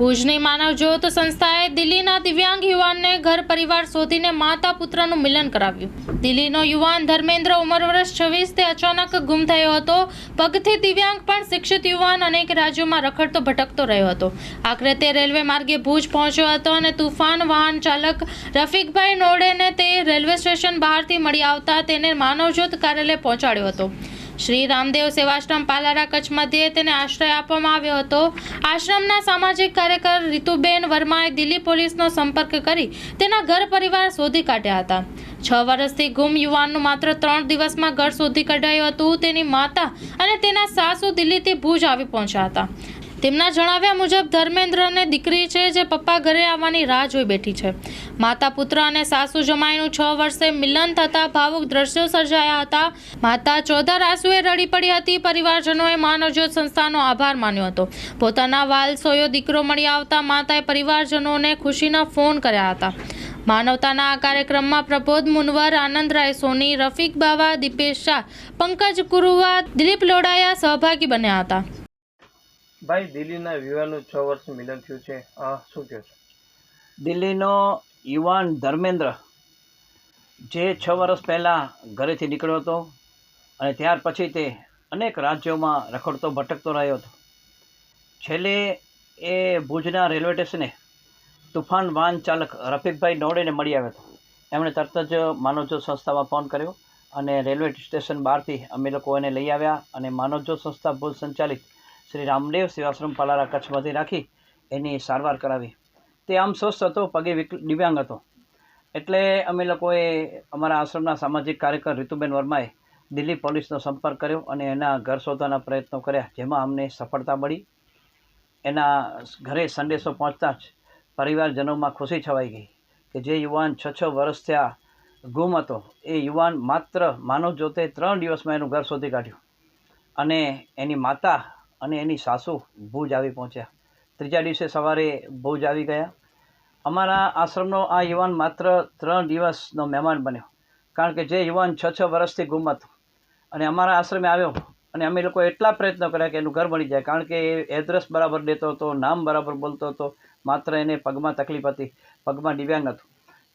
ભુજની માનવજ્યોત સંસ્થાએ દિલ્હીના દિવ્યાંગ યુવાનને ઘર પરિવાર શોધીને માતા પુત્રનું મિલન કરાવ્યું. દિલ્હીનો યુવાન ધર્મેન્દ્ર ઉંમર વર્ષ છવ્વીસ તે અચાનક ગુમ થયો હતો. પગથી દિવ્યાંગ પણ શિક્ષિત યુવાન અનેક રાજ્યોમાં રખડતો ભટકતો રહ્યો હતો. આખરે તે રેલવે માર્ગે ભુજ પહોંચ્યો હતો અને તુફાન વાહન ચાલક રફીકભાઈ નોડેને તે રેલવે સ્ટેશન બહારથી મળી આવતા તેને માનવજ્યોત કાર્યાલય પહોંચાડ્યો હતો. શ્રી રામદેવ સેવાશ્રમ પાલારા કચ્છ મધ્યે તેને આશ્રય આપવામાં આવ્યો હતો. આશ્રમના સામાજિક કાર્યકર રીતુબેન વર્માએ દિલ્હી પોલીસનો સંપર્ક કરી તેના ઘર પરિવાર શોધી કાઢ્યા હતા. છ વર્ષથી ગુમ યુવાનનું માત્ર ત્રણ દિવસમાં ઘર શોધી કઢાયું હતું. તેની માતા અને તેના સાસુ દિલ્હીથી ભુજ આવી પહોંચ્યા હતા. તેમના જણાવ્યા મુજબ, ધર્મેન્દ્રને દીકરી છે જે પપ્પા ઘરે આવવાની રાહ જોઈ બેઠી છે. માતા, પુત્ર અને સાસુ જમાઈનું છ વર્ષે મિલન થતા ભાવુક દ્રશ્યો સર્જાયા હતા. માતા ચોધર આંસુએ રડી પડી હતી. પરિવારજનોએ માનવજ્યોત સંસ્થાનો આભાર માન્યો હતો. પોતાના વાલસોયો દીકરો મળી આવતા માતાએ પરિવારજનોને ખુશીના ફોન કર્યા હતા. માનવતાના આ કાર્યક્રમમાં પ્રબોધ મુનવર આનંદરાય સોની, રફીક બાવા, દીપેશ શાહ, પંકજ કુરુવા, દિલીપ લોડાયા સહભાગી બન્યા હતા. ભાઈ, દિલ્હીના યુવાનનું છ વર્ષ મિલન થયું છે. આ શું કહો છો? દિલ્હીનો યુવાન ધર્મેન્દ્ર જે છ વર્ષ પહેલાં ઘરેથી નીકળ્યો હતો અને ત્યાર પછી તે અનેક રાજ્યોમાં રખડતો, ભટકતો રહ્યો હતો. છેલ્લે એ ભુજના રેલવે સ્ટેશને તુફાન વાહન ચાલક રફીકભાઈ નોડેને મળી આવ્યો હતો. એમણે તરત જ માનવજ્યોત સંસ્થામાં ફોન કર્યો અને રેલવે સ્ટેશન બહારથી અમે લોકો એને લઈ આવ્યા અને માનવજ્યોત સંસ્થા ભુજ સંચાલિત શ્રી રામદેવ સેવાશ્રમ પાલારા કચ્છમાંથી રાખી એની સારવાર કરાવી. તે આમ સ્વસ્થ હતો, પગે દિવ્યાંગ હતો. એટલે અમે લોકોએ અમારા આશ્રમના સામાજિક કાર્યકર રીતુબેન વર્માએ દિલ્હી પોલીસનો સંપર્ક કર્યો અને એના ઘર શોધવાના પ્રયત્નો કર્યા, જેમાં અમને સફળતા મળી. એના ઘરે સંદેશો પહોંચતા જ પરિવારજનોમાં ખુશી છવાઈ ગઈ કે જે યુવાન છ છ વર્ષ થયા ગુમ હતો, એ યુવાન માત્ર માનવ જોતે ત્રણ દિવસમાં એનું ઘર શોધી કાઢ્યું. અને એની માતા અને એની સાસુ ભુજ આવી પહોંચ્યા. ત્રીજા દિવસે સવારે ભુજ આવી ગયા. અમારા આશ્રમનો આ યુવાન માત્ર ત્રણ દિવસનો મહેમાન બન્યો, કારણ કે જે યુવાન છ છ વર્ષથી ગુમ હતો અને અમારા આશ્રમે આવ્યો અને અમે લોકો એટલા પ્રયત્નો કર્યા કે એનું ઘર બની જાય, કારણ કે એ એડ્રેસ બરાબર દેતો હતો, નામ બરાબર બોલતો હતો, માત્ર એને પગમાં તકલીફ હતી, પગમાં દિવ્યાંગ હતું.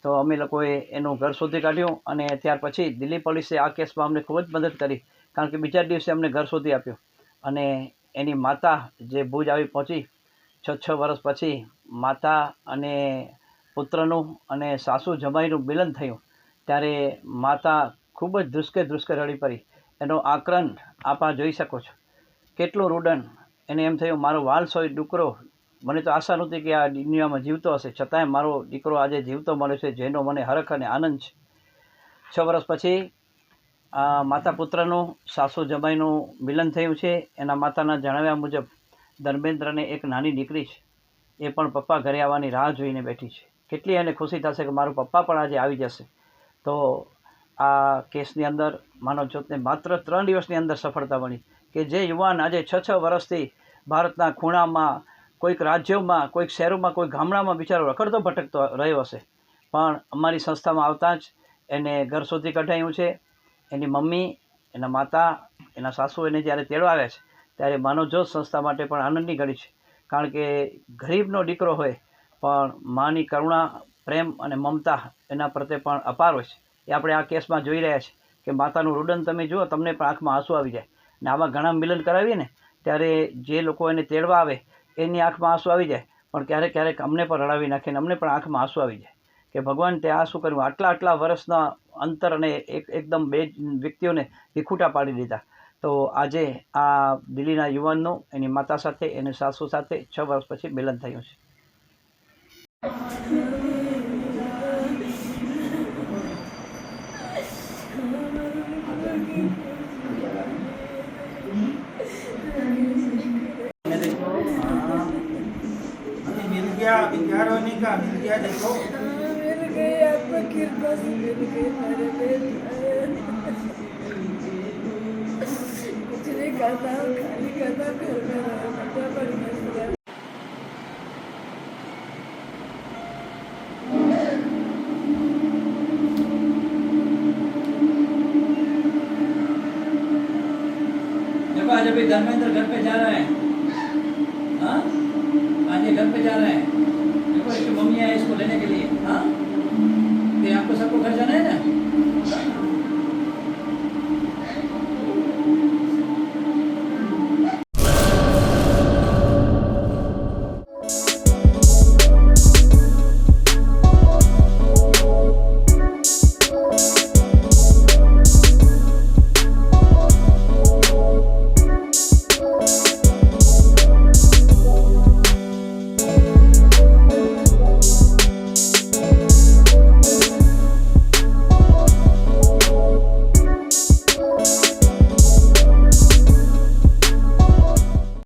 તો અમે લોકોએ એનું ઘર શોધી કાઢ્યું અને ત્યાર પછી દિલ્હી પોલીસે આ કેસમાં અમને ખૂબ જ મદદ કરી, કારણ કે બીજા દિવસે અમને ઘર શોધી આપ્યું. અને એની માતા જે ભુજ આવી પહોંચી છ છ વર્ષ પછી માતા અને પુત્રનું અને સાસુ જમાઈનું મિલન થયું. ત્યારે માતા ખૂબ જ ધ્રુસકે ધ્રુસકે રડી પડી. એનો આક્રંદ આપા જોઈ શકો છો. કેટલું રૂડન. એને એમ થયું, મારો વાલસોય ડુકરો. મને તો આશા નહોતી કે આ દુનિયામાં જીવતો હશે. છતાંય મારો દીકરો આજે જીવતો મળ્યો છે, જેનો મને હરખ અને આનંદ છે. છ વર્ષ પછી માતા પુત્રનું સાસુ જમાઈનું મિલન થયું છે. એના માતાના જણાવ્યા મુજબ, ધર્મેન્દ્રને એક નાની દીકરી છે. એ પણ પપ્પા ઘરે આવવાની રાહ જોઈને બેઠી છે. કેટલી એને ખુશી થશે કે મારું પપ્પા પણ આજે આવી જશે. તો આ કેસની અંદર માનવજ્યોતને માત્ર ત્રણ દિવસની અંદર સફળતા મળી કે જે યુવાન આજે છ છ વર્ષથી ભારતના ખૂણામાં, કોઈક રાજ્યોમાં, કોઈક શહેરોમાં, કોઈક ગામડામાં બિચારો રખડતો ભટકતો રહ્યો હશે. પણ અમારી સંસ્થામાં આવતા જ એને ઘર શોધી કઢાયું છે. એની મમ્મી, એના માતા, એના સાસુ એને જ્યારે તેડવા આવ્યા છે, ત્યારે માનવજ્યોત સંસ્થા માટે પણ આનંદની ઘડી છે. કારણ કે ગરીબનો દીકરો હોય, પણ માની કરુણા, પ્રેમ અને મમતા એના પ્રત્યે પણ અપાર હોય છે. એ આપણે આ કેસમાં જોઈ રહ્યા છીએ કે માતાનું રુદન તમે જુઓ, તમને પણ આંખમાં આંસુ આવી જાય. ને આવા ઘણા મિલન કરાવીએ ને, ત્યારે જે લોકો એને તેડવા આવે, એની આંખમાં આંસુ આવી જાય. પણ ક્યારેક ક્યારેક અમને પણ રડાવી નાખે ને અમને પણ આંખમાં આંસુ આવી જાય. કે ભગવાન તે આ શું કર્યું? આટલા આટલા વર્ષના અંતર અને એક એકદમ બે વ્યક્તિઓને વિખૂટા પાડી દીધા તો આજે આ દિલ્હીના યુવાનનું એની માતા સાથે એની સાસુ સાથે છ વર્ષ પછી મિલન થયું છે मिल गया विद्यारोनी का मिल गया देखो मिल गई आपको कृपा से मिल गई मेरे बेटा कुछ नहीं करता हूँ खाली करता घर में रहता पर मैं देखो आज अभी धर्मेंद्र घर पे जा रहे हैं हाँ आज ये घर पे जा रहे हैं কোথায় কোথায় জানে?